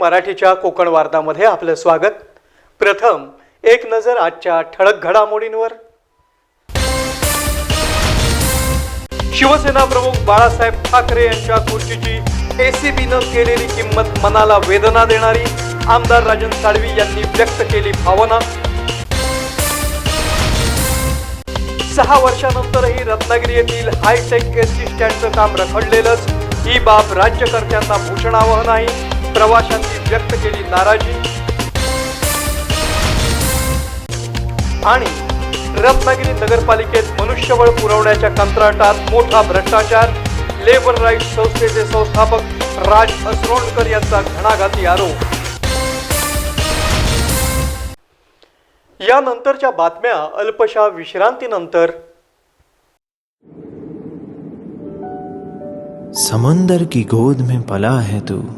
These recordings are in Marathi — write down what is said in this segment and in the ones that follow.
मराठीच्या कोकण वार्तामध्ये आपलं स्वागत. प्रथम एक नजर आजच्या ठळक घडामोडींवर. शिवसेना प्रमुख बाळासाहेब ठाकरे यांच्या खुर्चीची एसीबीनं केलेली किंमत मनाला वेदना देणारी आमदार राजन साळवी यांनी व्यक्त केली भावना. सहा वर्षानंतरही रत्नागिरी येथील हायटेक एस टी स्टँडचं काम रखडलेलंच. ही बाब राज्यकर्त्यांना भूषणावह नाही. प्रवाशांनी व्यक्त केली नाराजी. आणि रत्नागिरी नगरपालिकेत मनुष्यबळ पुरवण्याच्या कंत्राटात मोठा भ्रष्टाचार लेबर राईट संस्थेचे संस्थापक राज असरोणकर यांचा घणाघाती आरोप. यानंतरच्या बातम्या अल्पशा विश्रांतीनंतर. समंदर की गोद में पला है तू।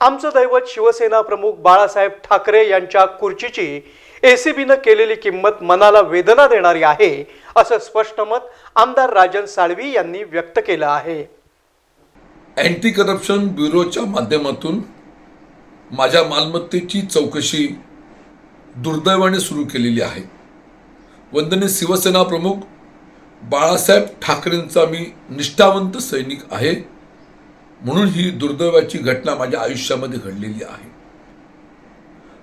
आमचं दैवत शिवसेना प्रमुख बाळासाहेब ठाकरे यांच्या खुर्चीची एसीबीनं केलेली किंमत मनाला वेदना देणारी आहे असं स्पष्ट मत आमदार राजन साळवी यांनी व्यक्त केलं आहे. अँटी करप्शन ब्युरोच्या माध्यमातून माझ्या मालमत्तेची चौकशी दुर्दैवाने सुरू केलेली आहे. वंदनीय शिवसेना प्रमुख बाळासाहेब ठाकरेंचा मी निष्ठावंत सैनिक आहे. म्हणून ही दुर्दैवाची घटना माझ्या आयुष्यामध्ये घडलेली आहे.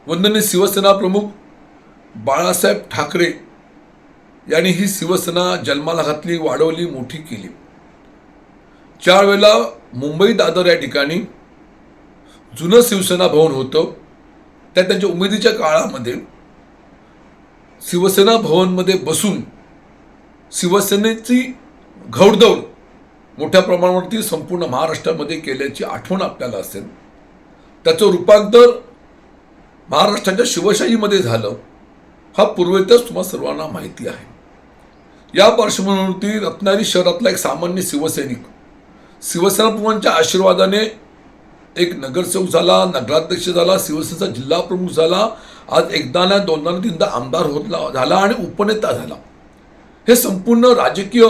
वंदनीय शिवसेना प्रमुख बाळासाहेब ठाकरे यांनी ही शिवसेना जन्माला घातली वाढवली मोठी केली. चार वेळेला मुंबई दादर या ठिकाणी जुनं शिवसेना भवन होतं. त्या त्यांच्या उमेदीच्या काळामध्ये शिवसेना भवनमध्ये बसून शिवसेनेची घौडदौड मोठ्या प्रमाणावरती संपूर्ण महाराष्ट्रामध्ये केल्याची आठवण आपल्याला असेल. त्याचं रूपांतर महाराष्ट्राच्या शिवशाहीमध्ये झालं. हा पूर्वेतच तुम्हा सर्वांना माहिती आहे. या पार्श्वभूमीवरती रत्नागिरी शहरातला एक सामान्य शिवसैनिक शिवसेना प्रमुखांच्या आशीर्वादाने एक नगरसेवक झाला नगराध्यक्ष झाला शिवसेनेचा जिल्हा प्रमुख झाला आज एकदा ना दोनदा तीनदा आमदार होतला झाला आणि उपनेता झाला. हे संपूर्ण राजकीय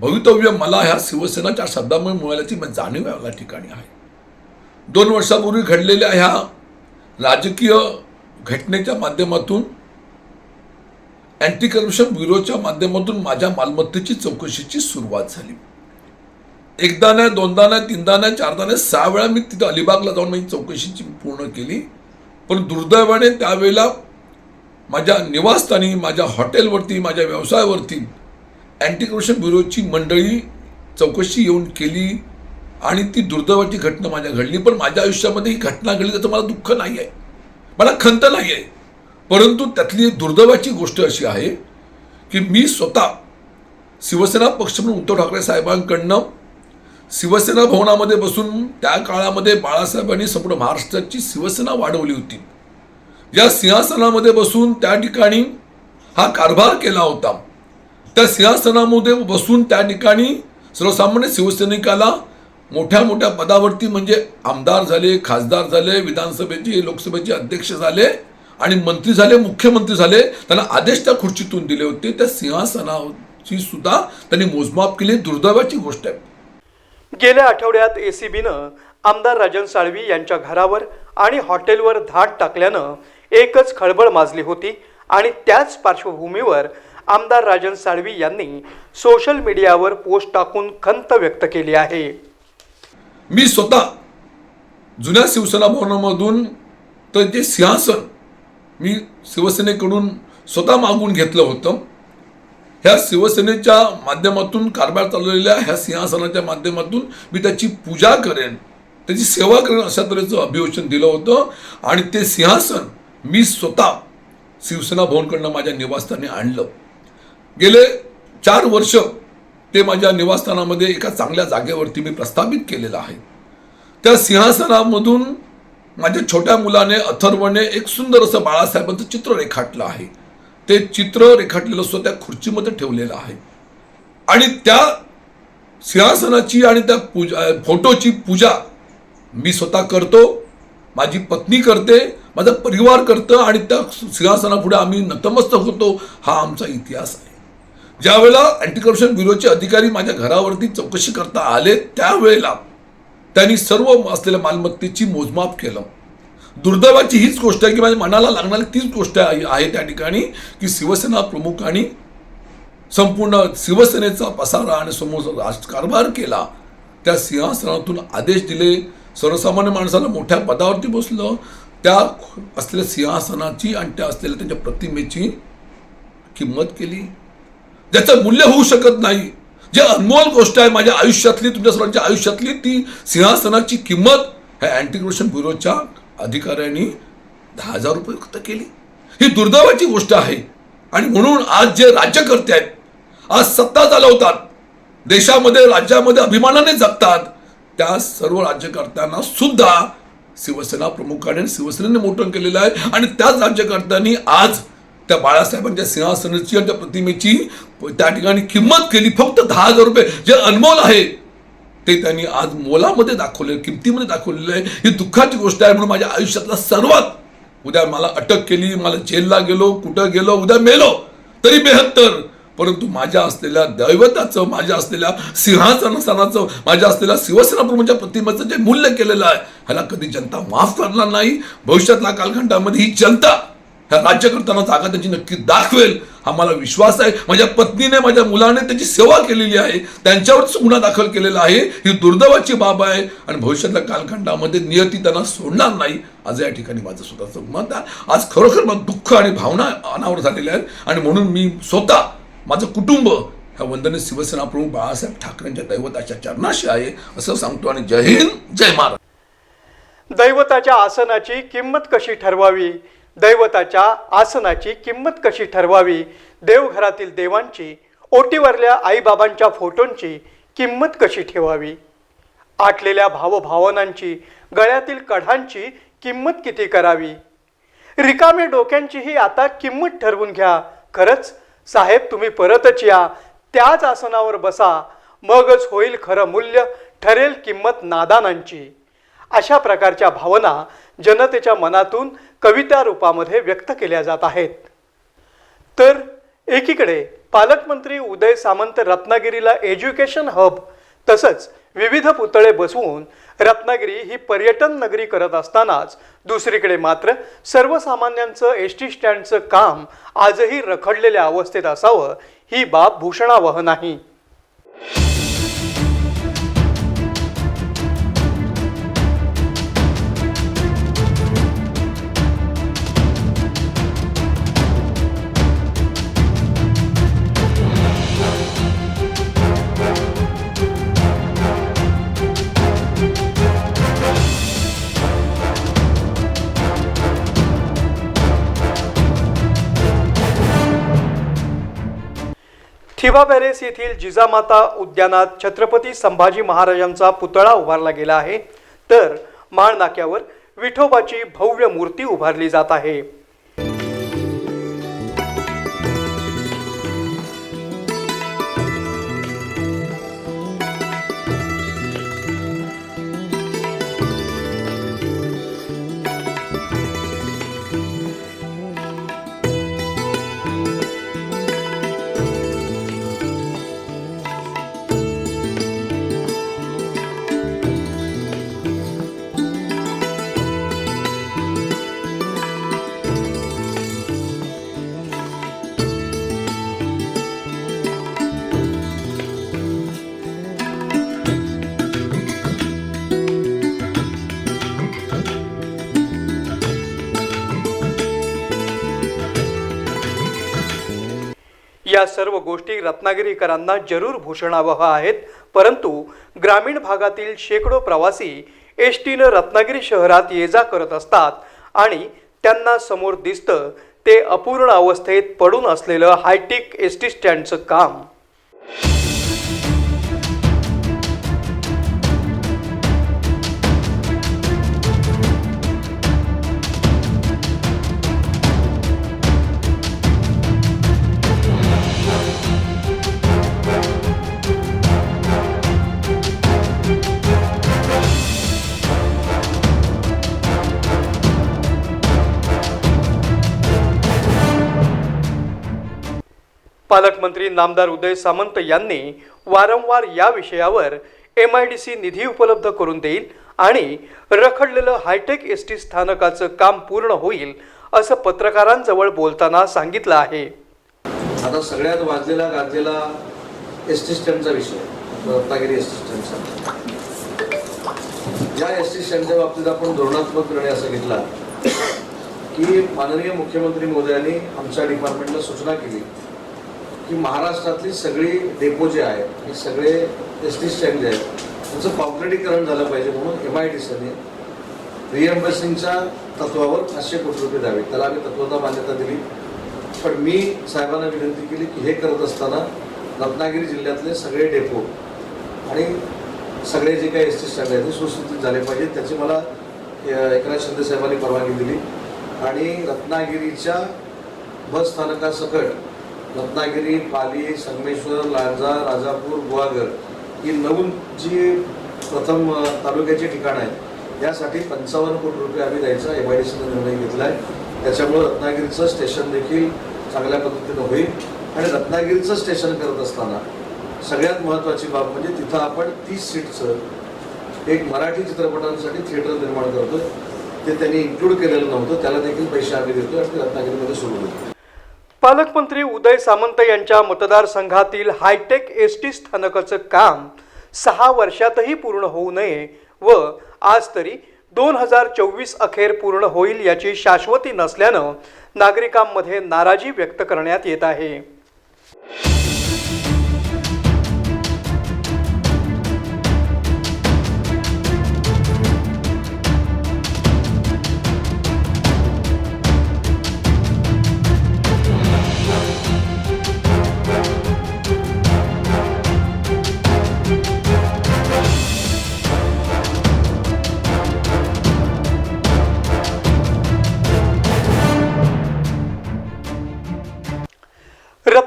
भवितव्य मला ह्या शिवसेनाच्या शब्दामुळे मिळाल्याची जाणीव या ठिकाणी आहे. दोन वर्षापूर्वी घडलेल्या ह्या राजकीय घटनेच्या माध्यमातून अँटी करप्शन ब्युरोच्या माध्यमातून माझ्या मालमत्तेची चौकशीची सुरुवात झाली. एकदा नाही दोनदा नाही तीनदा नाही चारदा नाही सहा वेळा मी तिथं अलिबागला जाऊन माझी चौकशीची पूर्ण केली. पण दुर्दैवाने त्यावेळेला माझ्या निवासस्थानी माझ्या हॉटेलवरती माझ्या व्यवसायावरती अँटी करप्शन ब्युरोची मंडळी चौकशी येऊन केली आणि ती दुर्दैवाची घटना माझ्या घडली. पण माझ्या आयुष्यामध्ये ही घटना घडली त्याचं मला दुःख नाही आहे. मला खंत नाही आहे. परंतु त्यातली दुर्दैवाची गोष्ट अशी आहे की मी स्वतः शिवसेना पक्ष म्हणून उद्धव ठाकरे साहेबांकडनं शिवसेना भवनामध्ये बसून त्या काळामध्ये बाळासाहेबांनी संपूर्ण महाराष्ट्राची शिवसेना वाढवली होती. या सिंहासनामध्ये बसून त्या ठिकाणी हा कारभार केला होता. त्या सिंहासनामध्ये बसून त्या ठिकाणी सर्वसामान्य शिवसैनिकाला मोठ्या मोठ्या पदावरती म्हणजे आमदार झाले खासदार झाले विधानसभेचे लोकसभेचे अध्यक्ष झाले आणि मंत्री झाले मुख्यमंत्री झाले त्यांना आदेश त्या खुर्चीतून दिले होते. त्या सिंहासनाची सुद्धा त्यांनी मोजमाप केली. दुर्दैवाची गोष्ट आहे. गेल्या आठवड्यात एसीबीनं आमदार राजन साळवी यांच्या घरावर आणि हॉटेलवर धाड टाकल्यानं एकच खळबळ माजली होती आणि त्याच पार्श्वभूमीवर आमदार राजन साळवी यांनी सोशल मीडियावर पोस्ट टाकून खंत व्यक्त केली आहे. मी स्वतः जुन्या शिवसेना भवनामधून तर जे सिंहासन मी शिवसेनेकडून स्वतः मागून घेतलं होतं ह्या शिवसेनेच्या माध्यमातून कारभार चालवलेल्या ह्या सिंहासनाच्या माध्यमातून मी त्याची पूजा करेन त्याची सेवा करेन अशा तऱ्हेचं अभिवचन दिलं होतं आणि ते सिंहासन मी स्वतः शिवसेना भवनकडनं माझ्या निवासस्थानी आणलं. गेले चार वर्ष ते माझ्या निवासस्थानामध्ये एका चांगल्या जागेवरती मी प्रस्थापित केलेलं आहे. त्या सिंहासनामधून माझ्या छोट्या मुलाने अथर्वने एक सुंदर असं बाळासाहेबांचं चित्र रेखाटलं आहे. ते चित्र रेखाटलेलं सुद्धा त्या खुर्चीमध्ये ठेवलेलं आहे. आणि त्या सिंहासनाची आणि त्या पूजा फोटोची पूजा मी स्वतः करतो माझी पत्नी करते माझा परिवार करतं आणि त्या सिंहासनापुढे आम्ही नतमस्तक होतो हा आमचा इतिहास आहे. ज्यावेळेला अँटी करप्शन ब्युरोचे अधिकारी माझ्या घरावरती चौकशी करता आले त्यावेळेला त्यांनी सर्व असलेल्या मालमत्तेची मोजमाप केलं. दुर्दैवाची हीच गोष्ट आहे की माझ्या मनाला लागणारी तीच गोष्ट आहे आहे त्या ठिकाणी की शिवसेना प्रमुखांनी संपूर्ण शिवसेनेचा पसारा आणि समोर राजकारभार केला. त्या सिंहासनातून आदेश दिले. सर्वसामान्य माणसाला मोठ्या पदावरती बसलं. त्या असलेल्या सिंहासनाची आणि त्या असलेल्या त्यांच्या प्रतिमेची किंमत केली. ज्याचं मूल्य होऊ शकत नाही. जे अनमोल गोष्ट आहे माझ्या आयुष्यातली तुमच्या सर्वांच्या आयुष्यातली ती सिंहासनाची किंमत ह्या अँटी करप्शन ब्युरोच्या अधिकाऱ्यांनी दहा हजार रुपये फक्त केली. ही दुर्दैवाची गोष्ट आहे. आणि म्हणून आज जे राज्यकर्ते आहेत आज सत्ता चालवतात देशामध्ये राज्यामध्ये अभिमानाने जगतात त्या सर्व राज्यकर्त्यांना सुद्धा शिवसेना प्रमुखाने शिवसेनेने मोठं केलेलं आहे. आणि त्याच राज्यकर्त्यांनी आज त्या बाळासाहेबांच्या सिंहासनाची आणि त्या प्रतिमेची त्या ठिकाणी किंमत केली. फक्त दहा हजार रुपये जे अनमोल आहे ते त्यांनी आज मोलामध्ये दाखवले किमतीमध्ये दाखवलेलं आहे. ही दुःखाची गोष्ट आहे म्हणून माझ्या आयुष्यातला सर्वात उद्या मला अटक केली मला जेलला गेलो कुठं गेलो उद्या मेलो तरी बेहत्तर. परंतु माझ्या असलेल्या दैवताचं माझ्या असलेल्या सिंहासनाचं माझ्या असलेल्या शिवसेना प्रमुखाच्या प्रतिमेचं जे मूल्य केलेलं आहे ह्याला कधी जनता माफ करणार नाही. भविष्यातल्या कालखंडामध्ये ही जनता ह्या करताना जागा त्यांची नक्की दाखवेल. हा मला विश्वास आहे. माझ्या पत्नीने माझ्या मुलाने त्याची सेवा केलेली आहे. त्यांच्यावरच गुन्हा दाखल केलेला आहे. ही दुर्दैवाची बाब आहे. आणि भविष्यातल्या कालखंडामध्ये नियती त्यांना सोडणार नाही. आज या ठिकाणी माझं स्वतःचं मत आहे. आज खरोखर मला दुःख आणि भावना अनावर झालेल्या आहेत. आणि म्हणून मी स्वतः माझं कुटुंब ह्या वंदने शिवसेना प्रमुख बाळासाहेब ठाकरेंच्या दैवताच्या चरणाशी आहे असं सांगतो. आणि जय हिंद जय महाराज दैवताच्या आसनाची किंमत कशी ठरवावी? दैवताच्या आसनाची किंमत कशी ठरवावी? देवघरातील देवांची ओटीवरल्या आईबाबांच्या फोटोंची किंमत कशी ठेवावी? आटलेल्या भावभावनांची गळ्यातील कढांची किंमत किती करावी? रिकामे डोक्यांचीही आता किंमत ठरवून घ्या. खरंच साहेब तुम्ही परतच या. त्याच आसनावर बसा. मगच होईल खरं मूल्य ठरेल किंमत नादानांची. अशा प्रकारच्या भावना जनतेच्या मनातून कविता रूपामध्ये व्यक्त केल्या जात आहेत. तर एकीकडे पालकमंत्री उदय सामंत रत्नागिरीला एज्युकेशन हब तसंच विविध पुतळे बसवून रत्नागिरी ही पर्यटन नगरी करत असतानाच दुसरीकडे मात्र सर्वसामान्यांचं एस टी स्टँडचं काम आजही रखडलेल्या अवस्थेत असावं ही बाब भूषणावह नाही. थिबा पॅलेस येथील जिजामाता उद्यानात छत्रपती संभाजी महाराजांचा पुतळा उभारला गेला आहे तर माळ नाक्यावर विठोबाची भव्य मूर्ती उभारली जात आहे. या सर्व गोष्टी रत्नागिरीकरांना जरूर भूषणावह आहेत. परंतु ग्रामीण भागातील शेकडो प्रवासी एस टीनं रत्नागिरी शहरात ये जा करत असतात आणि त्यांना समोर दिसतं ते अपूर्ण अवस्थेत पडून असलेलं हायटेक एस टी स्टँडचं काम. पालकमंत्री नामदार उदय सामंत यांनी वारंवार या विषयावर एम आय डी सी निधी उपलब्ध करून देईल आणि रखडलेलं हायटेक एस टी स्थानकाचं काम पूर्ण होईल असं पत्रकारांजवळ बोलताना सांगितलं आहे. आता सगळ्यात वाजलेला गाजलेला एस टी स्टँडचा विषय रत्नागिरी एस टी स्टँडचा ज्या एस टी स्टँडच्या बाबतीत आपण धोरणात्मक निर्णय असा घेतला की माननीय मुख्यमंत्री महोदयांनी आमच्या डिपार्टमेंटला सूचना केली. की महाराष्ट्रातली सगळी डेपो जे आहेत हे सगळे एस टी स्टँड जे आहेत त्यांचं कॉन्क्रिटीकरण झालं पाहिजे म्हणून एम आय डी सीने रिएम्बर्सिंगच्या तत्वावर पाचशे कोटी रुपये द्यावे. त्याला आम्ही तत्वता मान्यता दिली. पण मी साहेबांना विनंती केली की हे करत असताना रत्नागिरी जिल्ह्यातले सगळे डेपो आणि सगळे जे काही एस टी स्टँड आहेत ते सुसूचित झाले पाहिजेत. त्याची मला एकनाथ शिंदे साहेबांनी परवानगी दिली. आणि रत्नागिरीच्या बस स्थानकासकट रत्नागिरी पाली संगमेश्वर लांजा राजापूर गुहागर ही नवीन जी प्रथम तालुक्याची ठिकाणं आहेत. यासाठी पंचावन्न कोटी रुपये आम्ही द्यायचा एम आय डी सीने निर्णय घेतला आहे त्याच्यामुळं रत्नागिरीचं स्टेशन देखील चांगल्या पद्धतीनं होईल. आणि रत्नागिरीचं स्टेशन करत असताना सगळ्यात महत्त्वाची बाब म्हणजे तिथं आपण तीस सीटचं एक मराठी चित्रपटांसाठी थिएटर निर्माण करतो ते त्यांनी इन्क्लूड केलेलं नव्हतं. त्याला देखील पैसे आम्ही देतो आणि ते रत्नागिरीमध्ये सुरू होतो पालकमंत्री उदय सामंत यांच्या मतदारसंघातील हायटेक एस टी स्थानकाचं काम सहा वर्षातही पूर्ण होऊ नये व आज तरी दोन हजार चोवीस अखेर पूर्ण होईल याची शाश्वती नसल्यानं नागरिकांमध्ये नाराजी व्यक्त करण्यात येत आहे.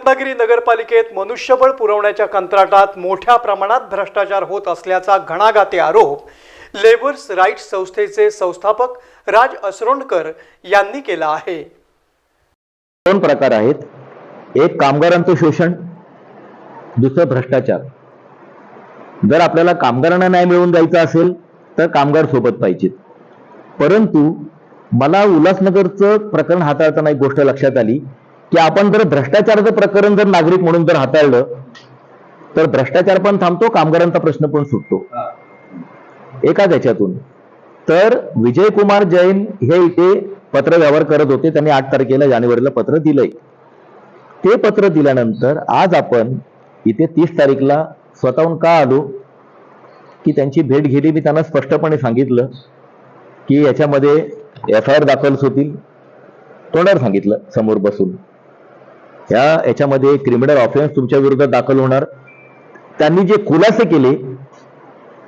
रत्नागिरी नगरपालिकेत मनुष्यबळ पुरवण्याच्या कंत्राटात मोठ्या प्रमाणात भ्रष्टाचार होत असल्याचा घणाघाते आरोप लेबर्स राईट्स संस्थेचे संस्थापक राज असरोणकर यांनी केला आहे. दोन प्रकार आहेत. एक कामगारांचं शोषण. दुसरं भ्रष्टाचार. जर आपल्याला कामगारांना न्याय मिळवून द्यायचा असेल तर कामगार सोबत पाहिजेत. परंतु मला उल्हासनगरचं प्रकरण हाताळताना एक गोष्ट लक्षात आली. की आपण जर भ्रष्टाचाराचं प्रकरण जर नागरिक म्हणून जर हाताळलं तर भ्रष्टाचार पण थांबतो कामगारांचा प्रश्न पण सुटतो. एका त्याच्यातून तर विजयकुमार जैन हे इथे पत्र व्यवहार करत होते त्यांनी आठ तारखेला जानेवारीला पत्र दिलंय. ते पत्र दिल्यानंतर आज आपण इथे तीस तारीखला स्वतःहून का आलो की त्यांची भेट घेतली मी त्यांना स्पष्टपणे सांगितलं की याच्यामध्ये एफ आय आर दाखल होतील तोंडावर सांगितलं समोर बसून. या याच्यामध्ये क्रिमिनल ऑफेन्स तुमच्या विरोधात दाखल होणार. त्यांनी जे खुलासे केले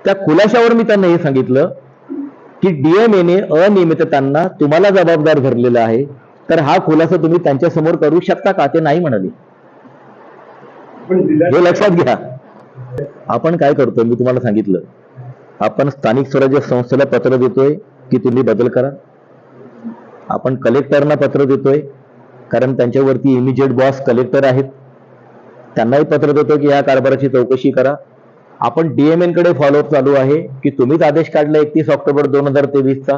त्या खुलाशावर मी त्यांना हे सांगितलं की डीएमएने अनियमिततांना तुम्हाला जबाबदार धरलेला आहे. तर हा खुलासा तुम्ही त्यांच्यासमोर करू शकता का ते नाही म्हणाले. हे लक्षात घ्या. आपण काय करतोय? मी तुम्हाला सांगितलं. आपण स्थानिक स्वराज्य संस्थेला पत्र देतोय की तुम्ही बदल करा. आपण कलेक्टरना पत्र देतोय. कारण त्यांच्यावरती इमिजिएट बॉस कलेक्टर आहेत. त्यांनाही पत्र देतो की या कारभाराची चौकशी करा. आपण डीएमएनकडे फॉलोअप चालू आहे की तुम्हीच आदेश काढला एकतीस ऑक्टोबर दोन हजार तेवीसचा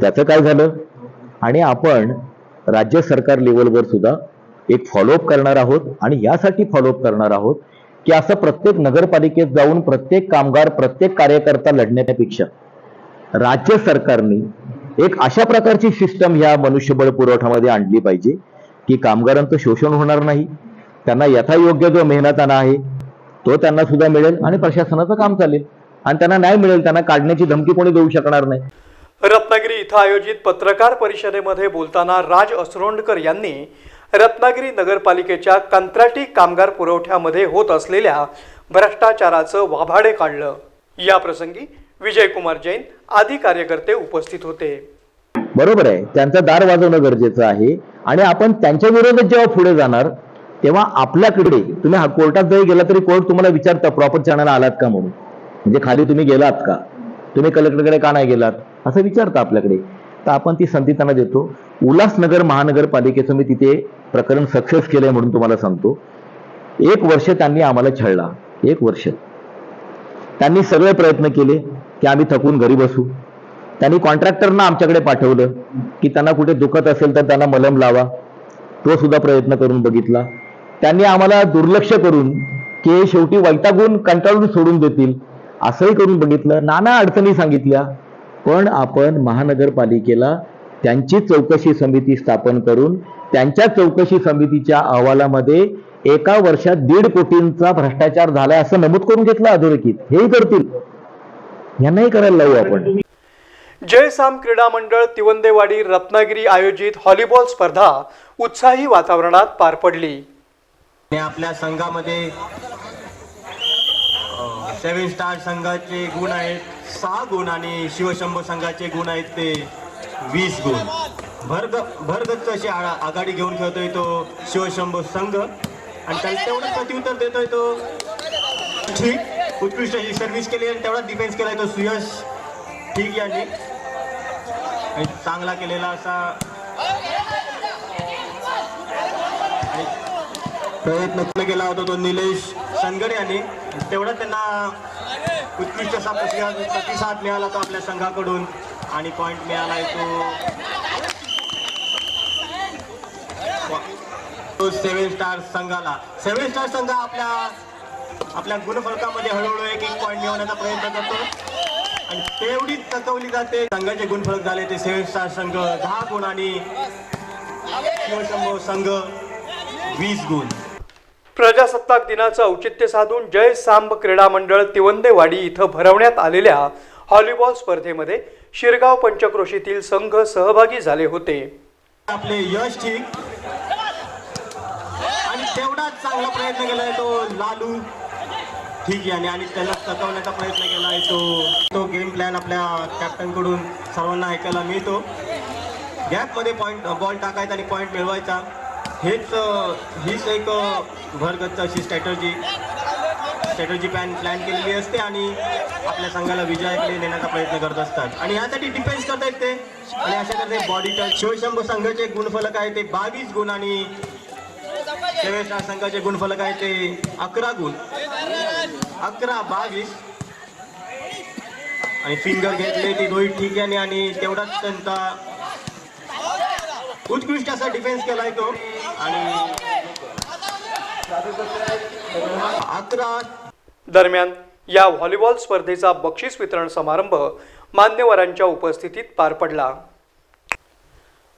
त्याचं काय झालं? आणि आपण राज्य सरकार लेवलवर सुद्धा एक फॉलोअप करणार आहोत आणि यासाठी फॉलोअप करणार आहोत की असं प्रत्येक नगरपालिकेत जाऊन प्रत्येक कामगार प्रत्येक कार्यकर्ता लढण्यापेक्षा राज्य सरकारने एक अशा प्रकारची सिस्टम ह्या मनुष्यबळ पुरवठ्यामध्ये आणली पाहिजे की कामगारांचं शोषण होणार नाही. त्यांना यथायोग्य जो मेहनताना आहे तो त्यांना सुद्धा मिळेल आणि प्रशासनाचं काम चालेल. आणि त्यांना न्याय मिळेल त्यांना काढण्याची धमकी कोणी देऊ शकणार नाही. रत्नागिरी इथं आयोजित पत्रकार परिषदेमध्ये बोलताना राज असरोंडकर यांनी रत्नागिरी नगरपालिकेच्या कंत्राटी कामगार पुरवठ्यामध्ये होत असलेल्या भ्रष्टाचाराचं वाभाडे काढलं. या प्रसंगी विजयकुमार जैन आदी कार्यकर्ते उपस्थित होते. बरोबर आहे. त्यांचं दार वाजवणं गरजेचं आहे. आणि आपण त्यांच्या विरोधात जेव्हा पुढे जाणार तेव्हा आपल्याकडे तुम्ही हा- कोर्टात जरी गेला तरी कोर्ट तुम्हाला विचारतं प्रॉपर चॅनल आलात का म्हणून? म्हणजे खाली तुम्ही गेलात का? तुम्ही कलेक्टरकडे का नाही गेलात? असं विचारतं आपल्याकडे. तर आपण ती संधी त्यांना देतो. उल्हासनगर महानगरपालिकेचं मी तिथे प्रकरण सक्सेस केलंय म्हणून तुम्हाला सांगतो. एक वर्ष त्यांनी आम्हाला छळला. एक वर्ष. त्यांनी सगळे प्रयत्न केले की आम्ही थकून घरी बसू. त्यांनी कॉन्ट्रॅक्टरना आमच्याकडे पाठवलं की त्यांना कुठे दुखत असेल तर त्यांना मलम लावा. तो सुद्धा प्रयत्न करून बघितला. त्यांनी आम्हाला दुर्लक्ष करून की शेवटी वैतागून कंटाळून सोडून देतील असंही करून बघितलं. नाना अडचणी सांगितल्या पण आपण महानगरपालिकेला त्यांची चौकशी समिती स्थापन करून त्यांच्या चौकशी समितीच्या अहवालामध्ये एका वर्षात दीड कोटींचा भ्रष्टाचार झालाय असं नमूद करून घेतलं अधोरेखित. हेही करतील. यांनाही करायला लावू आपण. जयसाम क्रीडा मंडळ तिवंदेवाडी रत्नागिरी आयोजित व्हॉलीबॉल स्पर्धा उत्साही वातावरणात पार पडली. आपल्या संघामध्ये सेव्हन स्टार संघाचे गुण आहेत सहा गुण आणि शिवशंभू संघाचे गुण आहेत ते वीस गुण. भरग भरगच्च अशी आघाडी घेऊन खेळतोय तो शिवशंभू संघ. आणि त्याला तेवढं प्रत्युत्तर देतोय तो. ठीक उत्कृष्ट अशी सर्व्हिस केली आणि तेवढा डिफेन्स केलाय तो सुयश. ठीक यांनी आणि चांगला केलेला असा. प्रयत्न केला होता तो निलेश सनगडे यांनी. तेवढा त्यांना उत्कृष्ट असा प्रतिसाद प्रतिसाद मिळाला तो आपल्या संघाकडून. आणि पॉईंट मिळाला येतो तो सेव्हन स्टार संघाला. सेव्हन स्टार संघ आपल्या आपल्या गुणफलकामध्ये हळूहळू एक एक पॉईंट मिळवण्याचा प्रयत्न करतो. आणि तेवढीच तकवली जाते. संघाचे गुणफलक झाले ते सेव्हन स्टार संघ दहा गुण आणि शिवशंभू संघ वीस गुण. प्रजासत्ताक दिनाचं औचित्य साधून जय सांब क्रीडा मंडळ तिवंदेवाडी इथं भरवण्यात आलेल्या व्हॉलीबॉल स्पर्धेमध्ये शिरगाव पंचक्रोशीतील संघ सहभागी झाले होते. आपले यश ठीक. आणि तेवढाच चांगला प्रयत्न केलाय तो लालू. ठीक याने आणि त्याला तकवण्याचा प्रयत्न केला आहे तो. तो गेम प्लॅन आपल्या कॅप्टनकडून सर्वांना ऐकायला मिळतो. गॅपमध्ये पॉईंट बॉल टाकायचा आणि पॉईंट मिळवायचा. हेच हीच एक भरगच्च अशी स्ट्रॅटर्जी स्ट्रॅटर्जी प्लॅन प्लॅन केलेली असते आणि आपल्या संघाला विजयाकडे नेण्याचा प्रयत्न करत असतात. आणि यासाठी डिफेन्स करता येते आणि अशा करते बॉडी टच शिवशंभू संघाचे गुणफलक आहे ते बावीस गुण आणि सेवेस्टार संघाचे गुणफलक आहे ते अकरा गुण. अकरा बावीस. आणि फिंगर घेतले ती रोहित ठीक आणि तेवढाच त्यांचा उत्कृष्ट असा डिफेन्स केलाय तो. आणि अकरा. दरम्यान या व्हॉलीबॉल स्पर्धेचा बक्षीस वितरण समारंभ मान्यवरांच्या उपस्थितीत पार पडला.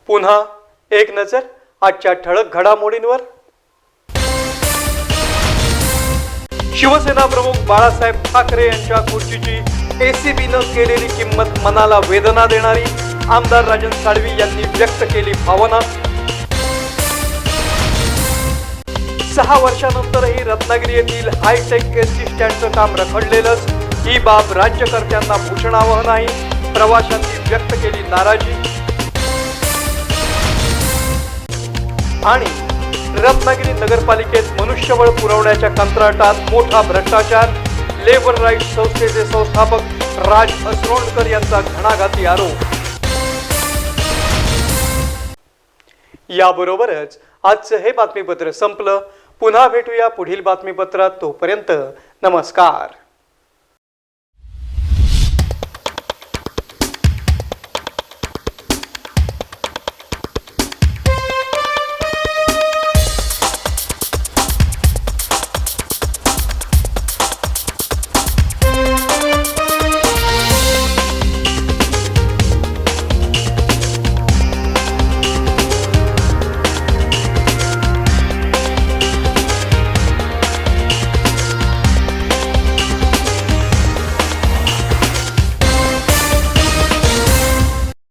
पुन्हा एक नजर आजच्या ठळक घडामोडींवर. शिवसेना प्रमुख बाळासाहेब ठाकरे यांच्या खुर्चीची एसीबीनं केलेली किंमत मनाला वेदना देणारी आमदार राजन साळवी यांनी व्यक्त केली भावना. सहा वर्षानंतरही रत्नागिरी येथील हायटेक एस टी स्टँडचं काम रखडलेलंच. ही बाब राज्यकर्त्यांना भूषणावह नाही प्रवाशांनी व्यक्त केली नाराजी. आणि रत्नागिरी नगरपालिकेत मनुष्यबळ पुरवण्याच्या कंत्राटात मोठा भ्रष्टाचार लेबर राईट संस्थेचे संस्थापक राज असरोणकर यांचा घणाघाती आरोप. याबरोबरच आजचं हे बातमीपत्र संपलं. पुन्हा भेटूया पुढील बातमीपत्रात. तोपर्यंत नमस्कार.